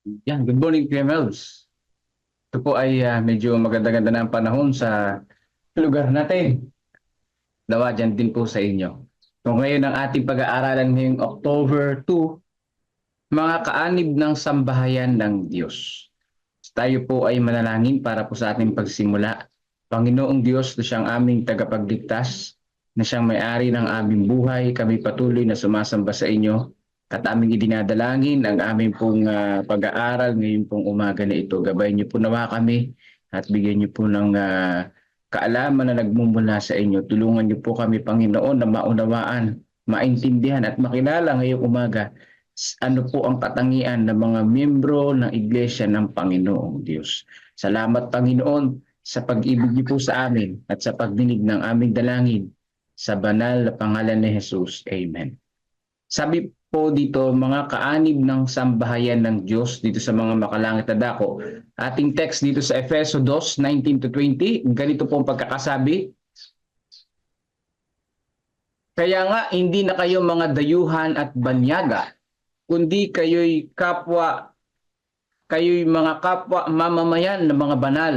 Yan, good morning, Melvs. Ito po ay ah, medyo maganda-ganda na ang panahon sa lugar natin. Dawa dyan din po sa inyo. So ngayon ang ating pag-aaralan ngayong October 2, mga kaanib ng sambahayan ng Diyos. Tayo po ay manalangin para po sa ating pagsimula. Panginoong Diyos na siyang aming tagapagligtas, na siyang may-ari ng aming buhay, kami patuloy na sumasamba sa inyo at aming idinadalangin ang aming pong ah, pag-aaral ngayon pong umaga na ito. Gabay niyo po nawa kami at bigyan niyo po ng ah, kaalaman na nagmumula sa inyo. Tulungan niyo po kami, Panginoon, na maunawaan, maintindihan at makilala ngayong umaga ano po ang katangian ng mga miyembro ng Iglesia ng Panginoong Diyos. Salamat, Panginoon, sa pag-ibig niyo po sa amin at sa pagdinig ng aming dalangin sa banal na pangalan ni Jesus. Amen. Sabi po dito, mga kaanib ng sambahayan ng Diyos dito sa mga makalangit na dako. Ating text dito sa Efeso 2, 19 to 20, ganito po ang pagkakasabi. Kaya nga, hindi na kayo mga dayuhan at banyaga, kundi kayo'y kapwa, kayo'y mga kapwa mamamayan ng mga banal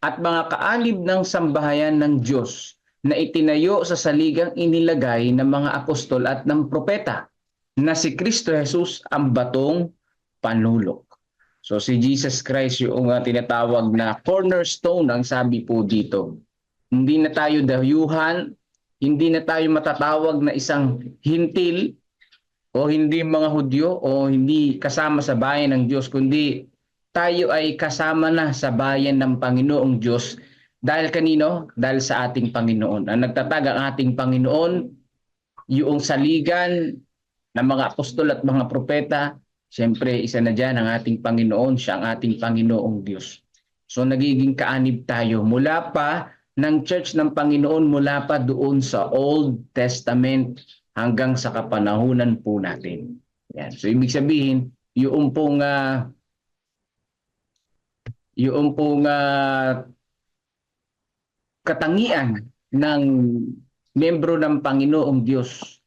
at mga kaanib ng sambahayan ng Diyos na itinayo sa saligang inilagay ng mga apostol at ng propeta na si Kristo Jesus ang batong panulok. So si Jesus Christ yung tinatawag na cornerstone ang sabi po dito. Hindi na tayo dayuhan, hindi na tayo matatawag na isang hintil o hindi mga Hudyo o hindi kasama sa bayan ng Diyos kundi tayo ay kasama na sa bayan ng Panginoong Diyos dahil kanino? Dahil sa ating Panginoon. Ang nagtatag ang ating Panginoon, yung saligan ng mga apostol at mga propeta, siyempre isa na dyan ang ating Panginoon, siya ang ating Panginoong Diyos. So nagiging kaanib tayo mula pa ng church ng Panginoon, mula pa doon sa Old Testament hanggang sa kapanahunan po natin. Yan. So ibig sabihin, yung pong uh, yung pong uh, katangian ng membro ng Panginoong Diyos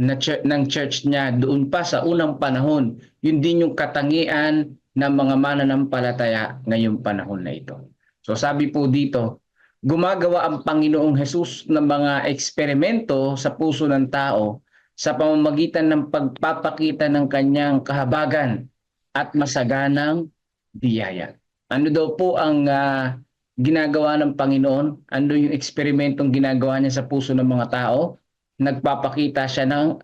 na church, ng church niya doon pa sa unang panahon, yun din yung katangian ng mga mananampalataya ngayong panahon na ito. So sabi po dito, gumagawa ang Panginoong Hesus ng mga eksperimento sa puso ng tao sa pamamagitan ng pagpapakita ng kanyang kahabagan at masaganang biyaya. Ano daw po ang ah, ginagawa ng Panginoon? Ano yung eksperimentong ginagawa niya sa puso ng mga tao? Nagpapakita siya ng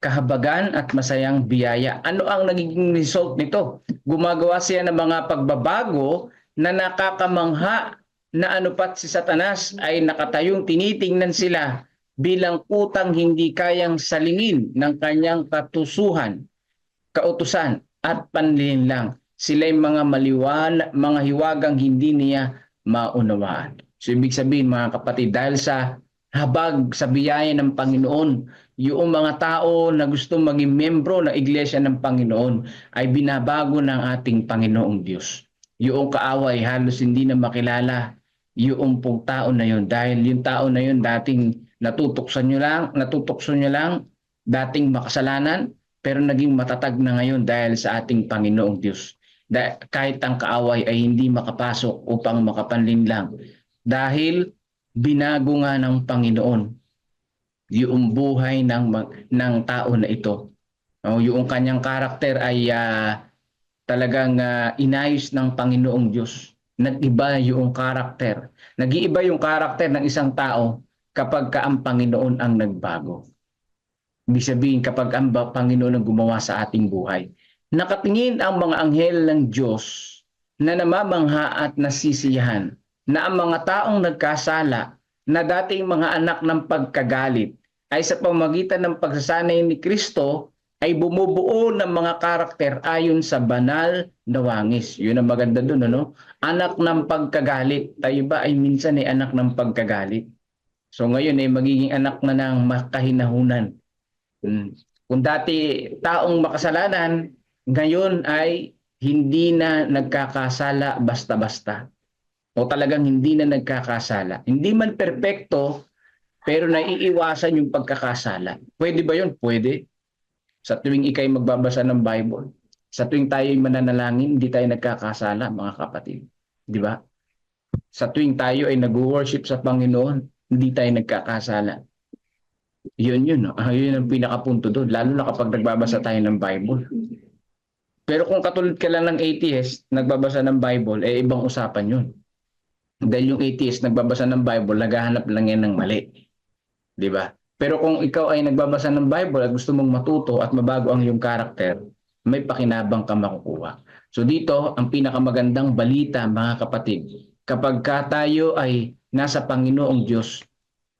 kahabagan at masayang biyaya. Ano ang nagiging result nito? Gumagawa siya ng mga pagbabago na nakakamangha na anupat si Satanas ay nakatayong tinitingnan sila bilang utang hindi kayang salingin ng kanyang katusuhan, kautusan at panlilinlang. Sila'y mga maliwan, mga hiwagang hindi niya maunawaan. So ibig sabihin mga kapatid, dahil sa habag sa biyaya ng Panginoon, yung mga tao na gusto maging membro ng Iglesia ng Panginoon ay binabago ng ating Panginoong Diyos. Yung kaaway halos hindi na makilala yung pong tao na yun dahil yung tao na yun dating natutuksan nyo lang, natutukson nyo lang, dating makasalanan, pero naging matatag na ngayon dahil sa ating Panginoong Diyos. Da- kahit ang kaaway ay hindi makapasok upang makapanlinlang dahil binago nga ng Panginoon yung buhay ng ng tao na ito. O yung kanyang karakter ay ah, talagang ah, inayos ng Panginoong Diyos. Nag-iba yung karakter. Nag-iiba yung karakter ng isang tao kapag ka ang Panginoon ang nagbago. Ibig sabihin kapag ang Panginoon ang gumawa sa ating buhay. Nakatingin ang mga anghel ng Diyos na namamangha at nasisiyahan na ang mga taong nagkasala na dating mga anak ng pagkagalit ay sa pamagitan ng pagsasanay ni Kristo ay bumubuo ng mga karakter ayon sa banal na wangis. Yun ang maganda doon, ano? Anak ng pagkagalit. Tayo ba ay minsan ay anak ng pagkagalit? So ngayon ay magiging anak na ng makahinahunan. Hmm. Kung dati taong makasalanan, ngayon ay hindi na nagkakasala basta-basta. O talagang hindi na nagkakasala. Hindi man perpekto, pero naiiwasan yung pagkakasala. Pwede ba yun? Pwede. Sa tuwing ikay magbabasa ng Bible. Sa tuwing tayo mananalangin, hindi tayo nagkakasala, mga kapatid. Di ba? Sa tuwing tayo ay nag-worship sa Panginoon, hindi tayo nagkakasala. Yun yun. Ah, yun ang pinakapunto doon. Lalo na kapag nagbabasa tayo ng Bible. Pero kung katulad ka lang ng atheist, nagbabasa ng Bible, eh ibang usapan yun. Dahil yung atheist, nagbabasa ng Bible, naghahanap lang yan ng mali. Di ba? Pero kung ikaw ay nagbabasa ng Bible at gusto mong matuto at mabago ang iyong karakter, may pakinabang ka makukuha. So dito, ang pinakamagandang balita mga kapatid, kapag ka tayo ay nasa Panginoong Diyos,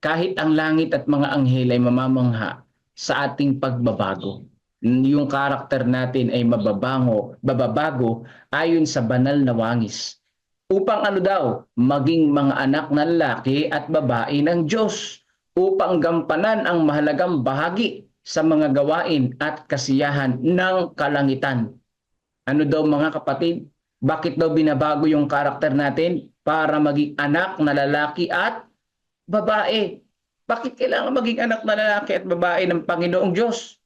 kahit ang langit at mga anghel ay mamamangha sa ating pagbabago. Yung karakter natin ay mababango, bababago ayon sa banal na wangis. Upang ano daw, maging mga anak na lalaki at babae ng Diyos upang gampanan ang mahalagang bahagi sa mga gawain at kasiyahan ng kalangitan. Ano daw mga kapatid? Bakit daw binabago yung karakter natin? Para maging anak na lalaki at babae. Bakit kailangan maging anak na lalaki at babae ng Panginoong Diyos?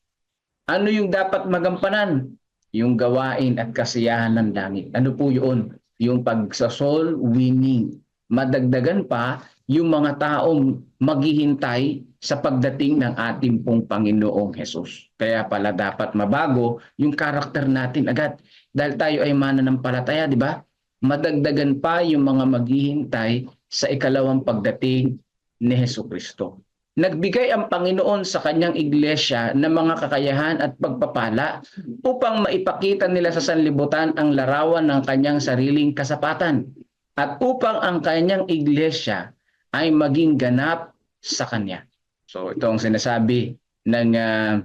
Ano yung dapat magampanan? Yung gawain at kasiyahan ng langit. Ano po yun? Yung pagsa-soul winning. Madagdagan pa yung mga taong maghihintay sa pagdating ng ating pong Panginoong Hesus. Kaya pala dapat mabago yung karakter natin agad. Dahil tayo ay mananampalataya, di ba? Madagdagan pa yung mga maghihintay sa ikalawang pagdating ni Heso Kristo. Nagbigay ang Panginoon sa kanyang iglesia ng mga kakayahan at pagpapala upang maipakita nila sa sanlibutan ang larawan ng kanyang sariling kasapatan at upang ang kanyang iglesia ay maging ganap sa kanya. So ito ang sinasabi ng uh,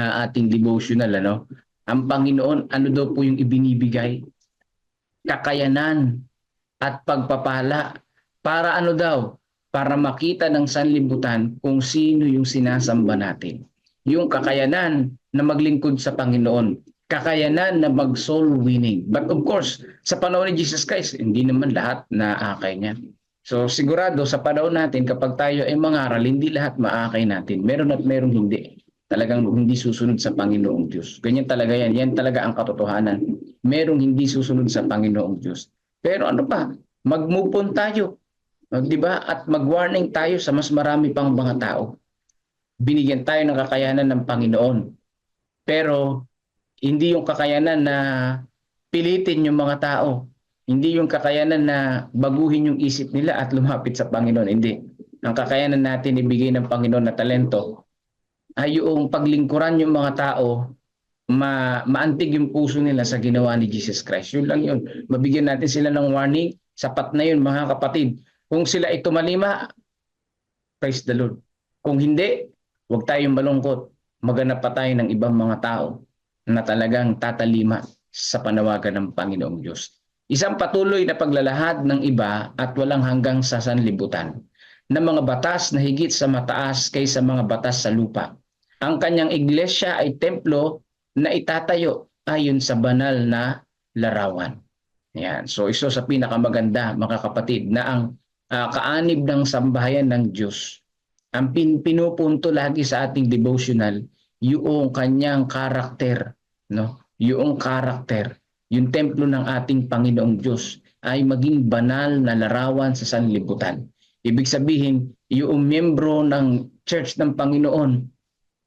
uh, ating devotional ano. Ang Panginoon ano daw po yung ibinibigay? Kakayanan at pagpapala para ano daw? Para makita ng sanlibutan kung sino yung sinasamba natin. Yung kakayanan na maglingkod sa Panginoon. Kakayanan na mag soul winning. But of course, sa panahon ni Jesus Christ, hindi naman lahat na akay niya. So sigurado sa panahon natin kapag tayo ay mangaral, hindi lahat maakay natin. Meron at merong hindi. Talagang hindi susunod sa Panginoong Diyos. Ganyan talaga yan. Yan talaga ang katotohanan. Merong hindi susunod sa Panginoong Diyos. Pero ano pa? Mag-move on tayo. 'Di ba? At mag-warning tayo sa mas marami pang mga tao. Binigyan tayo ng kakayanan ng Panginoon. Pero hindi yung kakayanan na pilitin yung mga tao. Hindi yung kakayanan na baguhin yung isip nila at lumapit sa Panginoon. Hindi. Ang kakayanan natin ibigay ng Panginoon na talento ay yung paglingkuran yung mga tao ma maantig yung puso nila sa ginawa ni Jesus Christ. Yun lang yun. Mabigyan natin sila ng warning. Sapat na yun mga kapatid. Kung sila ay tumalima, praise the Lord. Kung hindi, huwag tayong malungkot. Maganap pa tayo ng ibang mga tao na talagang tatalima sa panawagan ng Panginoong Diyos. Isang patuloy na paglalahad ng iba at walang hanggang sa sanlibutan ng mga batas na higit sa mataas kaysa mga batas sa lupa. Ang kanyang iglesia ay templo na itatayo ayon sa banal na larawan. Yan. So iso sa pinakamaganda mga kapatid na ang uh, kaanib ng sambahayan ng Diyos. Ang pin pinupunto lagi sa ating devotional yung kanyang karakter, no? Yung karakter, yung templo ng ating Panginoong Diyos ay maging banal na larawan sa sanlibutan. Ibig sabihin, yung miyembro ng church ng Panginoon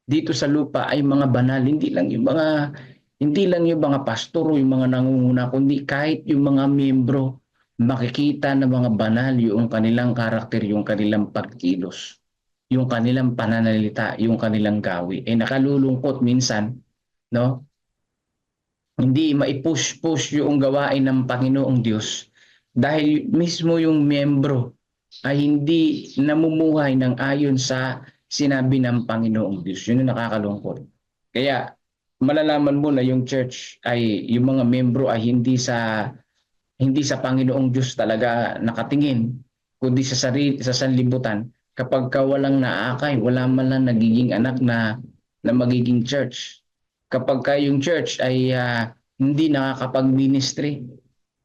dito sa lupa ay mga banal, hindi lang yung mga hindi lang yung mga pastor o yung mga nangunguna, kundi kahit yung mga miyembro makikita na mga banal yung kanilang karakter, yung kanilang pagkilos, yung kanilang pananalita, yung kanilang gawi. Eh nakalulungkot minsan, no? Hindi maipush-push yung gawain ng Panginoong Diyos dahil mismo yung miyembro ay hindi namumuhay ng ayon sa sinabi ng Panginoong Diyos. Yun yung nakakalungkot. Kaya malalaman mo na yung church ay yung mga miyembro ay hindi sa hindi sa Panginoong Diyos talaga nakatingin, kundi sa sarili, sa sanlibutan, kapag ka walang naakay, wala man lang nagiging anak na, na magiging church. Kapag ka yung church ay uh, hindi nakakapag-ministry,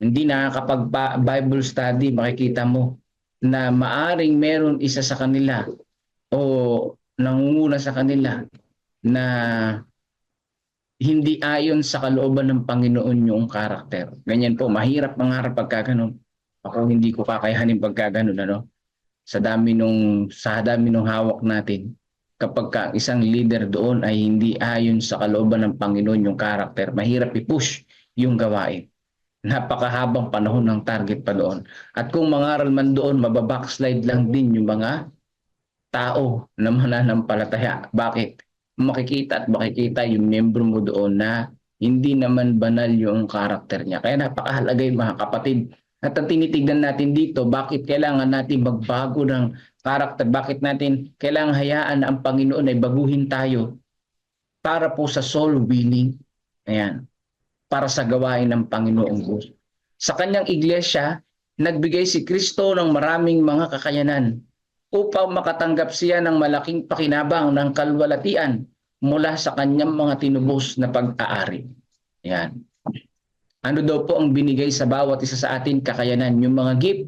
hindi nakakapag-Bible study, makikita mo na maaring meron isa sa kanila o nangunguna sa kanila na hindi ayon sa kalooban ng Panginoon yung karakter. Ganyan po, mahirap mangarap pagka ganun. Ako hindi ko kakayanin pagka ganun, ano? Sa dami nung sa dami nung hawak natin, kapag ka isang leader doon ay hindi ayon sa kalooban ng Panginoon yung karakter, mahirap i-push yung gawain. Napakahabang panahon ng target pa doon. At kung mangaral man doon, mababackslide lang din yung mga tao na mananampalataya. Bakit? Makikita at makikita yung membro mo doon na hindi naman banal yung karakter niya. Kaya napakahalaga yung mga kapatid. At ang tinitignan natin dito, bakit kailangan natin magbago ng karakter? Bakit natin kailangan hayaan na ang Panginoon ay baguhin tayo para po sa soul winning? Ayan. Para sa gawain ng Panginoong Diyos. Sa kanyang iglesia, nagbigay si Kristo ng maraming mga kakayanan upang makatanggap siya ng malaking pakinabang ng kalwalatian mula sa kanyang mga tinubos na pag-aari. Yan. Ano daw po ang binigay sa bawat isa sa atin kakayanan, yung mga gift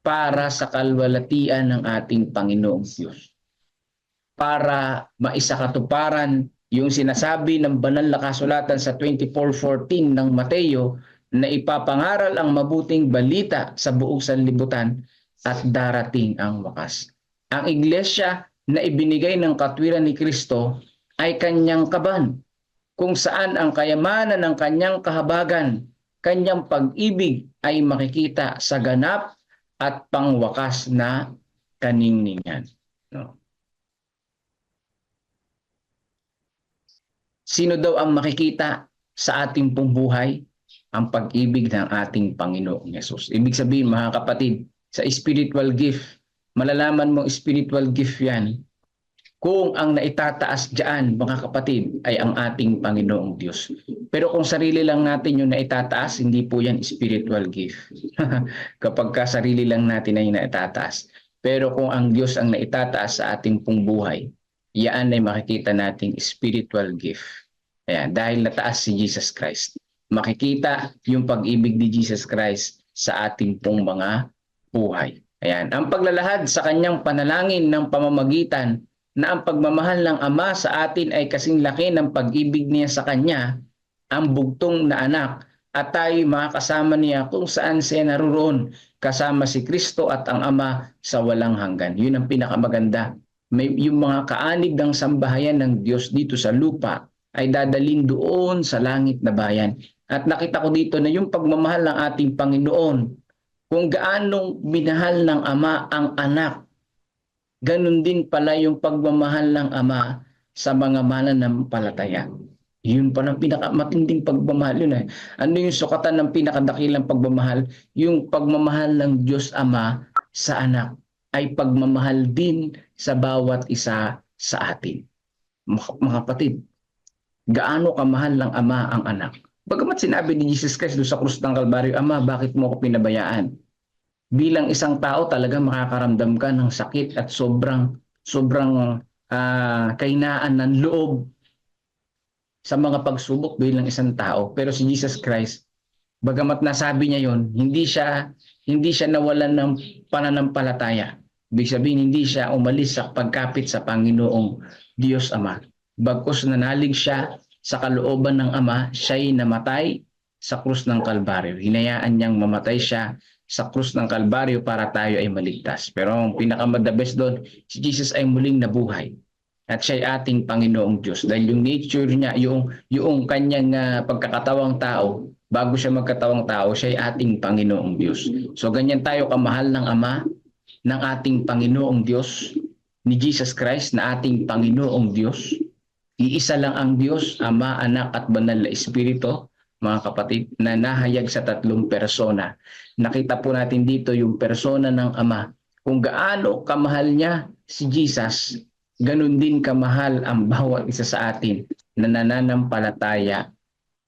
para sa kalwalatian ng ating Panginoong Diyos. Para maisakatuparan yung sinasabi ng banal na kasulatan sa 24.14 ng Mateo na ipapangaral ang mabuting balita sa buong sanlibutan at darating ang wakas. Ang iglesia na ibinigay ng katwiran ni Kristo ay kanyang kaban, kung saan ang kayamanan ng kanyang kahabagan, kanyang pag-ibig ay makikita sa ganap at pangwakas na kaningningan. No. Sino daw ang makikita sa ating pong? Ang pag-ibig ng ating Panginoong Yesus. Ibig sabihin mga kapatid, sa spiritual gift. Malalaman mo spiritual gift yan kung ang naitataas diyan mga kapatid ay ang ating Panginoong Diyos. Pero kung sarili lang natin yung naitataas, hindi po yan spiritual gift. Kapag ka sarili lang natin ay naitataas. Pero kung ang Diyos ang naitataas sa ating pong buhay, yan ay makikita nating spiritual gift. Ayan, dahil nataas si Jesus Christ. Makikita yung pag-ibig ni Jesus Christ sa ating pong mga buhay. Ayan. Ang paglalahad sa kanyang panalangin ng pamamagitan na ang pagmamahal ng Ama sa atin ay kasing laki ng pag-ibig niya sa Kanya, ang bugtong na anak, at tayo makakasama niya kung saan siya naroon kasama si Kristo at ang Ama sa walang hanggan. Yun ang pinakamaganda. May, yung mga kaanib ng sambahayan ng Diyos dito sa lupa ay dadalin doon sa langit na bayan. At nakita ko dito na yung pagmamahal ng ating Panginoon kung gaanong minahal ng ama ang anak. Ganon din pala yung pagmamahal ng ama sa mga mananampalataya. Yun pa ng pinakamatinding pagmamahal yun eh. Ano yung sukatan ng pinakadakilang pagmamahal? Yung pagmamahal ng Diyos Ama sa anak ay pagmamahal din sa bawat isa sa atin. Mga kapatid, gaano kamahal ng Ama ang anak? Bagamat sinabi ni Jesus Christ doon sa krus ng Kalbaryo, Ama, bakit mo ako pinabayaan? Bilang isang tao talaga makakaramdam ka ng sakit at sobrang sobrang uh, kainaan ng loob sa mga pagsubok bilang isang tao. Pero si Jesus Christ, bagamat nasabi niya yon, hindi siya hindi siya nawalan ng pananampalataya. Ibig sabihin, hindi siya umalis sa pagkapit sa Panginoong Diyos Ama. Bagkus nanalig siya sa kalooban ng Ama, siya'y namatay sa krus ng Kalbaryo. Hinayaan niyang mamatay siya sa krus ng Kalbaryo para tayo ay maligtas. Pero ang pinakamadabes doon, si Jesus ay muling nabuhay. At siya ay ating Panginoong Diyos. Dahil yung nature niya, yung, yung kanyang uh, pagkakatawang tao, bago siya magkatawang tao, siya ay ating Panginoong Diyos. So ganyan tayo kamahal ng Ama, ng ating Panginoong Diyos, ni Jesus Christ na ating Panginoong Diyos Iisa lang ang Diyos, Ama, Anak at Banal na Espiritu, mga kapatid, na nahayag sa tatlong persona. Nakita po natin dito yung persona ng Ama. Kung gaano kamahal niya si Jesus, ganun din kamahal ang bawat isa sa atin na nananampalataya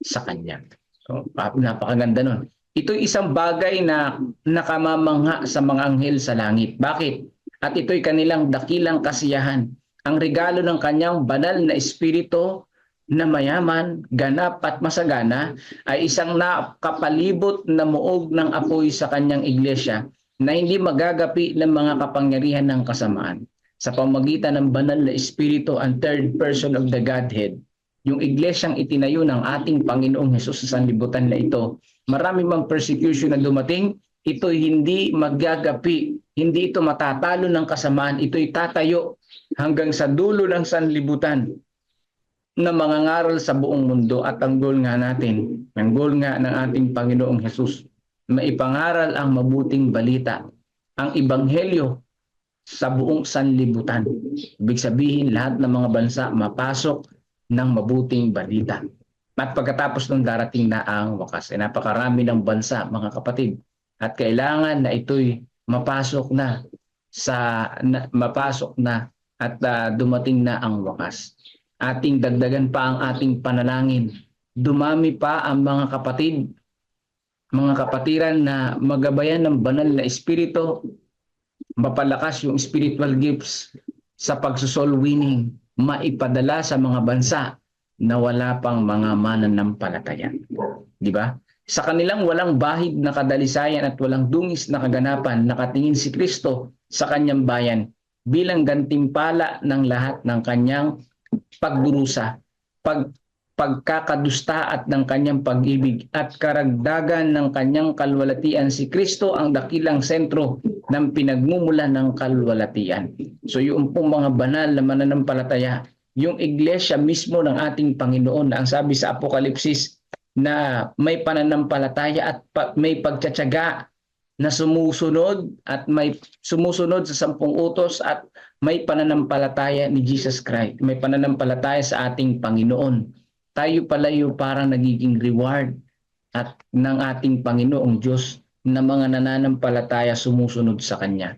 sa Kanya. So, napakaganda nun. Ito isang bagay na nakamamangha sa mga anghel sa langit. Bakit? At ito'y kanilang dakilang kasiyahan ang regalo ng kanyang banal na espiritu na mayaman, ganap at masagana ay isang nakapalibot na muog ng apoy sa kanyang iglesia na hindi magagapi ng mga kapangyarihan ng kasamaan. Sa pamagitan ng banal na espiritu ang third person of the Godhead, yung iglesyang itinayo ng ating Panginoong Hesus sa sanlibutan na ito, marami mang persecution na dumating, ito'y hindi magagapi, hindi ito matatalo ng kasamaan, ito'y tatayo hanggang sa dulo ng sanlibutan na mangangaral sa buong mundo at ang goal nga natin, ang goal nga ng ating Panginoong Hesus, maipangaral ang mabuting balita, ang ebanghelyo sa buong sanlibutan. Ibig sabihin lahat ng mga bansa mapasok ng mabuting balita. At pagkatapos ng darating na ang wakas, ay napakarami ng bansa, mga kapatid. At kailangan na ito'y mapasok na sa na, mapasok na at ah, dumating na ang wakas. Ating dagdagan pa ang ating panalangin. Dumami pa ang mga kapatid, mga kapatiran na magabayan ng banal na espiritu, mapalakas yung spiritual gifts sa pagsusol winning, maipadala sa mga bansa na wala pang mga mananampalataya. Di ba? Sa kanilang walang bahid na kadalisayan at walang dungis na kaganapan, nakatingin si Kristo sa kanyang bayan bilang gantimpala ng lahat ng kanyang pagdurusa, pag pagkakadusta at ng kanyang pag-ibig at karagdagan ng kanyang kalwalatian si Kristo ang dakilang sentro ng pinagmumula ng kalwalatian. So yung pong mga banal na mananampalataya, yung iglesia mismo ng ating Panginoon na ang sabi sa Apokalipsis na may pananampalataya at pa- may pagtsatsaga na sumusunod at may sumusunod sa sampung utos at may pananampalataya ni Jesus Christ. May pananampalataya sa ating Panginoon. Tayo pala yung parang nagiging reward at ng ating Panginoong Diyos na mga nananampalataya sumusunod sa Kanya.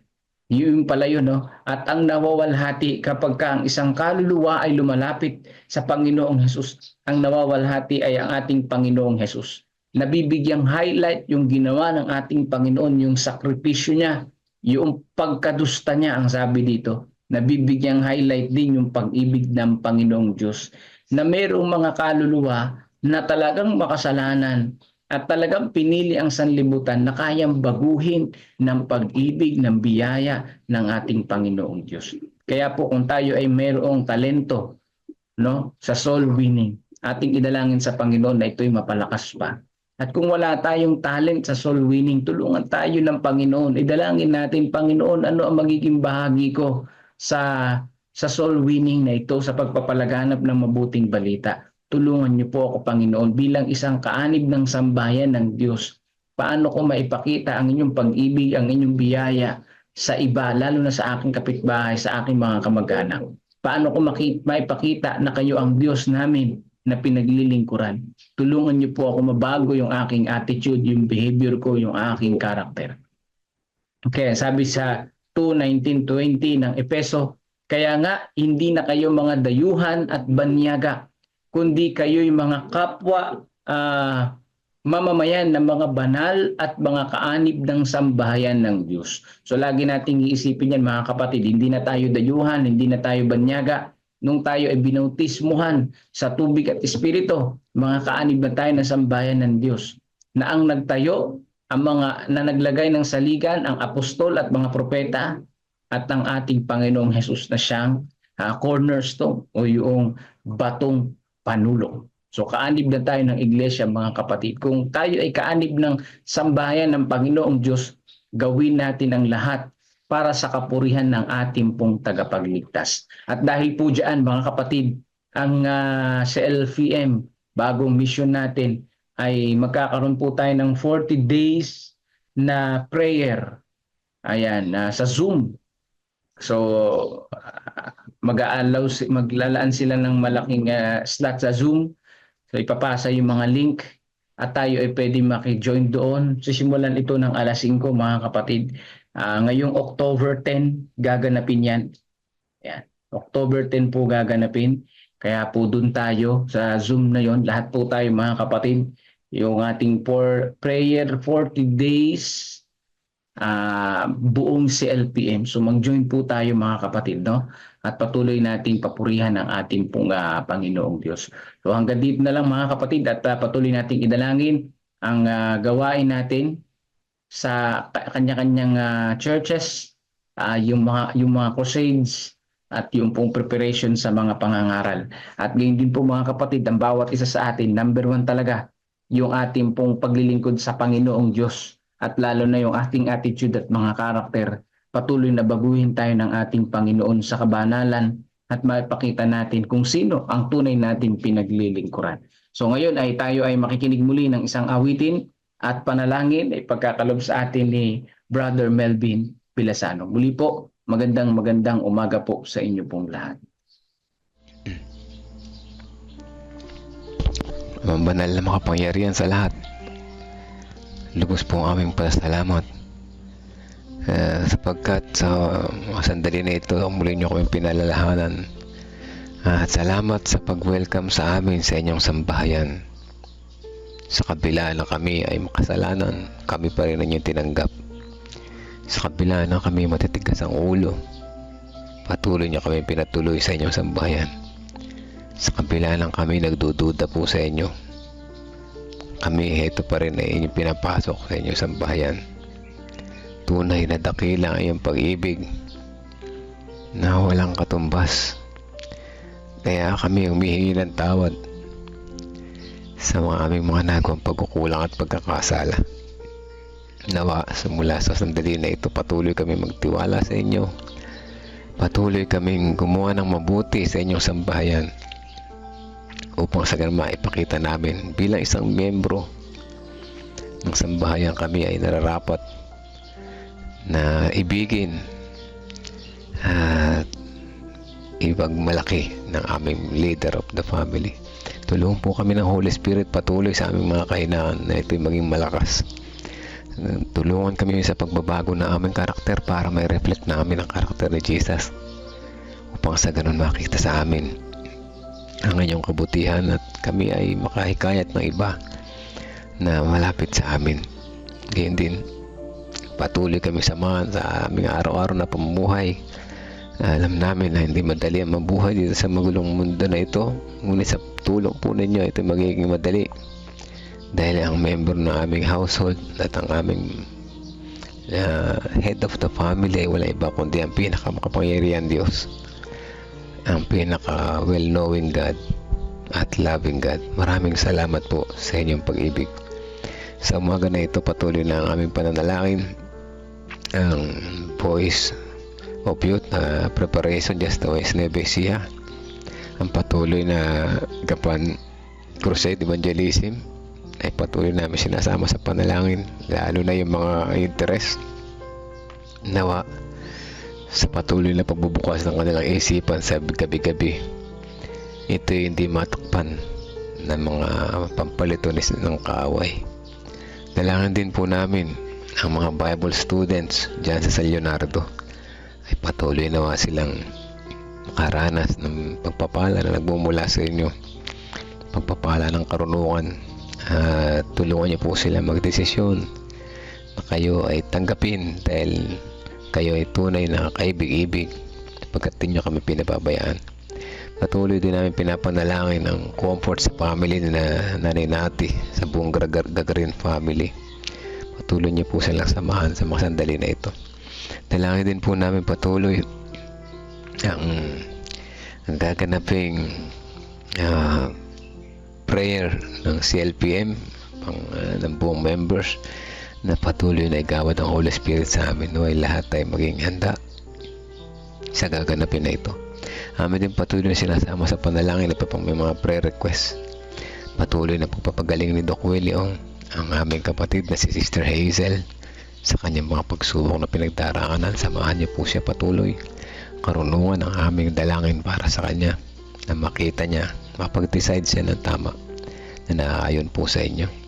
Yun pala yun, no? At ang nawawalhati kapag ka ang isang kaluluwa ay lumalapit sa Panginoong Hesus, ang nawawalhati ay ang ating Panginoong Hesus. Nabibigyang highlight yung ginawa ng ating Panginoon, yung sakripisyo niya, yung pagkadusta niya, ang sabi dito. Nabibigyang highlight din yung pag-ibig ng Panginoong Diyos na mayroong mga kaluluwa na talagang makasalanan at talagang pinili ang sanlibutan na kayang baguhin ng pag-ibig, ng biyaya ng ating Panginoong Diyos. Kaya po kung tayo ay mayroong talento no, sa soul winning, ating idalangin sa Panginoon na ito'y mapalakas pa. At kung wala tayong talent sa soul winning, tulungan tayo ng Panginoon. Idalangin natin, Panginoon, ano ang magiging bahagi ko sa sa soul winning na ito sa pagpapalaganap ng mabuting balita. Tulungan niyo po ako, Panginoon, bilang isang kaanib ng sambayan ng Diyos. Paano ko maipakita ang inyong pag-ibig, ang inyong biyaya sa iba, lalo na sa aking kapitbahay, sa aking mga kamag-anak. Paano ko maipakita na kayo ang Diyos namin na pinaglilingkuran. Tulungan niyo po ako mabago yung aking attitude, yung behavior ko, yung aking karakter. Okay, sabi sa 2.19.20 ng Epeso, kaya nga hindi na kayo mga dayuhan at banyaga, kundi kayo'y mga kapwa ah, mamamayan ng mga banal at mga kaanib ng sambahayan ng Diyos. So lagi nating iisipin yan mga kapatid, hindi na tayo dayuhan, hindi na tayo banyaga. Nung tayo ay binautismuhan sa tubig at espiritu, mga kaanib na tayo ng sambahayan ng Diyos. Na ang nagtayo, ang mga na naglagay ng saligan, ang apostol at mga propeta, at ang ating Panginoong Hesus na siyang ah, cornerstone o yung batong panulong. So kaanib na tayo ng iglesia mga kapatid. Kung tayo ay kaanib ng sambahayan ng Panginoong Diyos, gawin natin ang lahat para sa kapurihan ng ating pong tagapagligtas. At dahil po dyan mga kapatid, ang ah, sa LVM, bagong mission natin, ay magkakaroon po tayo ng 40 days na prayer. Ayan, ah, sa Zoom. So mag-aalaw maglalaan sila ng malaking ah, slot sa Zoom. So ipapasa yung mga link at tayo ay pwede maki-join doon. Sisimulan ito ng alas 5 mga kapatid. Ah, ngayong October 10 gaganapin yan. Yan. October 10 po gaganapin. Kaya po doon tayo sa Zoom na yon, lahat po tayo mga kapatid, yung ating for prayer 40 days ah buong CLPM. So mag-join po tayo mga kapatid, no? At patuloy nating papurihan ang ating pong ah, Panginoong Diyos. So hanggang dito na lang mga kapatid at ah, patuloy nating idalangin ang ah, gawain natin sa ka- kanya-kanyang ah, churches, ah, yung mga yung mga crusades at yung pong preparation sa mga pangangaral. At ngayon din po mga kapatid, ang bawat isa sa atin, number one talaga, yung ating pong paglilingkod sa Panginoong Diyos at lalo na yung ating attitude at mga karakter. Patuloy na baguhin tayo ng ating Panginoon sa kabanalan at mapakita natin kung sino ang tunay nating pinaglilingkuran. So ngayon ay tayo ay makikinig muli ng isang awitin at panalangin ay pagkakalob sa atin ni Brother Melvin Pilasano. Muli po, magandang magandang umaga po sa inyo pong lahat. Ang na makapangyarihan sa lahat. Lubos po ang aming pasalamat. Eh, sapagkat sa mga sandali na ito, muli niyo kami pinalalahanan. At salamat sa pag-welcome sa amin sa inyong sambahayan. Sa kabila na kami ay makasalanan, kami pa rin inyong tinanggap. Sa kabila na kami matitigas ang ulo, patuloy niyo kami pinatuloy sa inyong sambahayan. Sa kabila ng kami nagdududa po sa inyo, kami heto pa rin ay inyong pinapasok sa inyong sambahayan. Tunay na dakila ang iyong pag-ibig na walang katumbas. Kaya kami humihingi ng tawad sa mga aming mga nagawang pagkukulang at pagkakasala. Nawa, simula sa sandali na ito, patuloy kami magtiwala sa inyo. Patuloy kaming gumawa ng mabuti sa inyong sambahayan upang sa ganun maipakita namin bilang isang membro ng sambahayan kami ay nararapat na ibigin at ipagmalaki ng aming leader of the family. Tulungan po kami ng Holy Spirit patuloy sa aming mga kahinaan na ito'y maging malakas. Tulungan kami sa pagbabago ng aming karakter para may reflect namin ang karakter ni Jesus upang sa ganun makita sa amin ang inyong kabutihan at kami ay makahikayat ng iba na malapit sa amin. Gayun din, patuloy kami samahan sa aming araw-araw na pamumuhay. Alam namin na hindi madali ang mabuhay dito sa magulong mundo na ito. Ngunit sa tulong po ninyo, ito magiging madali. Dahil ang member ng aming household at ang aming uh, head of the family ay wala iba kundi ang pinakamakapangyarihan Diyos ang pinaka well-knowing God at loving God. Maraming salamat po sa inyong pag-ibig. Sa umaga na ito, patuloy na ang aming pananalangin ang voice of youth na preparation just the West Nevesia ang patuloy na gapan crusade evangelism ay patuloy namin sinasama sa panalangin lalo na yung mga interest nawa sa patuloy na pagbubukas ng kanilang isipan sa gabi-gabi. Ito hindi matakpan ng mga pampalitonis ng kaaway. Dalangin din po namin ang mga Bible students dyan sa San Leonardo ay patuloy nawa silang makaranas ng pagpapala na nagmumula sa inyo. Pagpapala ng karunungan at tulungan niyo po sila magdesisyon na kayo ay tanggapin dahil kayo ay tunay na kaibig-ibig pagkat di nyo kami pinababayaan. Patuloy din namin pinapanalangin ang comfort sa family na nanay nati sa buong Gagar- Gagarin family. Patuloy niyo po silang samahan sa mga sandali na ito. Dalangin din po namin patuloy ang, ang gaganaping ah, prayer ng CLPM pang, ah, ng buong members na patuloy na igawad ang Holy Spirit sa amin naway lahat ay maging handa sa gaganapin na ito. Amin din patuloy na sinasama sa panalangin at pang may mga prayer requests. Patuloy na pagpapagaling ni Doc William ang aming kapatid na si Sister Hazel sa kanyang mga pagsubok na pinagdaraanan. Samahan niyo po siya patuloy. Karunungan ang aming dalangin para sa kanya na makita niya, mapag-decide siya ng tama na naaayon po sa inyo.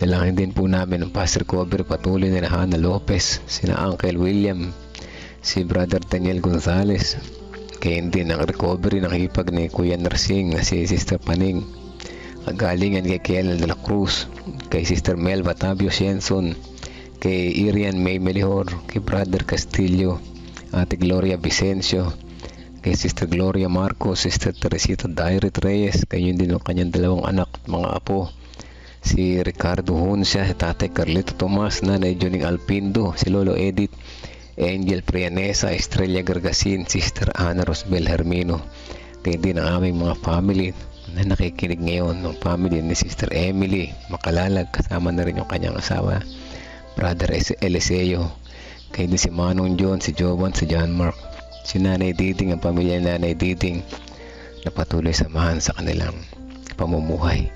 Dalangin din po namin ang Pastor Cover patuloy na Hana Lopez, sina Uncle William, si Brother Daniel Gonzales, kaya din ang recovery ng hipag ni Kuya Narsing na si Sister Paning, kagalingan kay Kiel de la Cruz, kay Sister Mel Batavio Sienson, kay Irian May Melihor, kay Brother Castillo, Ate Gloria Vicencio, kay Sister Gloria Marcos, Sister Teresita Dairit Reyes, kayo din ang kanyang dalawang anak mga apo, si Ricardo Hunsya, si Tatay Carlito Tomas, Nanay Juning Alpindo, si Lolo Edith, Angel Prianesa, Estrella Gargasin, Sister Ana Rosbel Hermino, din ang aming mga family na nakikinig ngayon ng family ni Sister Emily Makalalag kasama na rin yung kanyang asawa Brother Eliseo kay din si Manong John, si Jovan, si John Mark si Nanay Diding ang pamilya ni Nanay Diding na patuloy samahan sa kanilang pamumuhay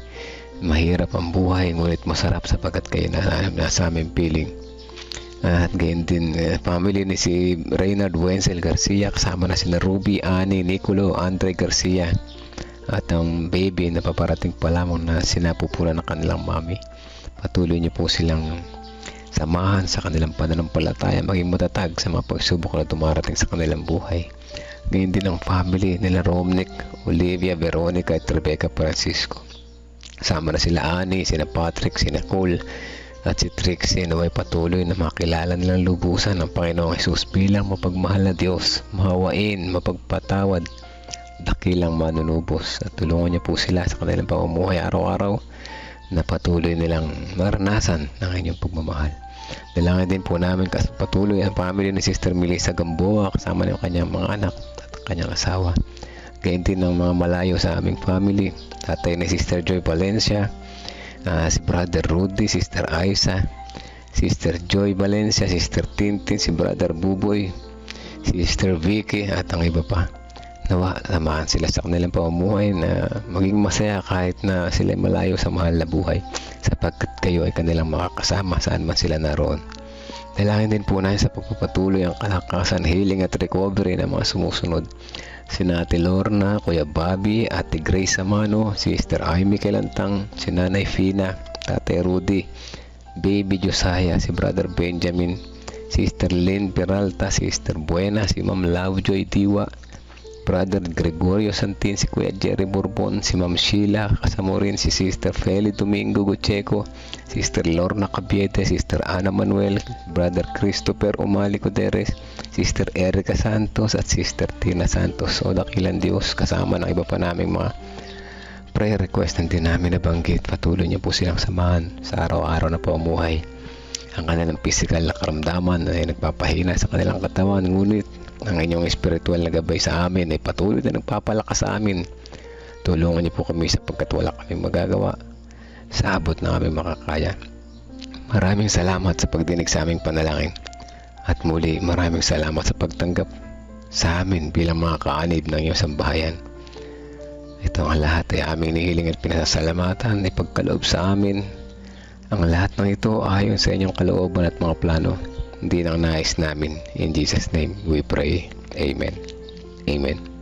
mahirap ang buhay ngunit masarap sapagkat kayo na nasa aming piling at gayon din eh, family ni si Reynard Wenzel Garcia kasama na si na Ruby, Ani, Nicolo, Andre Garcia at ang baby na paparating pa lamang na sinapupunan ng kanilang mami. Patuloy niyo po silang samahan sa kanilang pananampalataya maging matatag sa mga pagsubok na dumarating sa kanilang buhay. Ngayon din ang family nila Romnick, Olivia, Veronica at Rebecca Francisco. Kasama na sila Ani, sina Patrick, sina Cole, at si Trixie na may patuloy na makilala nilang lubusan ng Panginoong Jesus bilang mapagmahal na Diyos, mahawain, mapagpatawad, dakilang manunubos at tulungan niyo po sila sa kanilang pamumuhay araw-araw na patuloy nilang maranasan ng inyong pagmamahal. Dalangin din po namin kas patuloy ang family ni Sister Melissa Gamboa kasama ng kanyang mga anak at kanyang asawa. Gayun din ng mga malayo sa aming family, tatay ni Sister Joy Valencia, ah, si Brother Rudy, Sister Aiza, Sister Joy Valencia, Sister Tintin, si Brother Buboy, Sister Vicky at ang iba pa. Nawa, samahan sila sa kanilang pamumuhay na maging masaya kahit na sila ay malayo sa mahal na buhay sapagkat kayo ay kanilang makakasama saan man sila naroon. Dalangin din po natin sa pagpapatuloy ang kalakasan, healing at recovery ng mga sumusunod. Si Ate Lorna, Kuya Bobby, Ate Grace Amano, Sister Amy Kelantang, si Nanay Fina, Tate Rudy, Baby Josiah, si Brother Benjamin, Sister Lynn Peralta, Sister Buena, si Ma'am Lovejoy Diwa, Brother Gregorio Santin, si Kuya Jerry Bourbon, si Ma'am Sheila, kasama rin si Sister Feli Domingo Gucheco, Sister Lorna Cabiete, Sister Ana Manuel, Brother Christopher Umali Coderes, Sister Erica Santos at Sister Tina Santos. O dakilan Diyos, kasama ng iba pa naming mga prayer request na din namin nabanggit. Patuloy niyo po silang samahan sa araw-araw na pamumuhay. Ang kanilang physical na karamdaman ay nagpapahina sa kanilang katawan. Ngunit ang inyong spiritual na gabay sa amin ay patuloy na nagpapalakas sa amin. Tulungan niyo po kami sapagkat wala kaming magagawa sa abot na aming makakaya. Maraming salamat sa pagdinig sa aming panalangin. At muli maraming salamat sa pagtanggap sa amin bilang mga kaanib ng iyong sambahayan. Ito ang lahat ay aming nihiling at pinasasalamatan ay pagkaloob sa amin. Ang lahat ng ito ayon sa inyong kalooban at mga plano. Hindi nang nais namin. In Jesus' name we pray. Amen. Amen.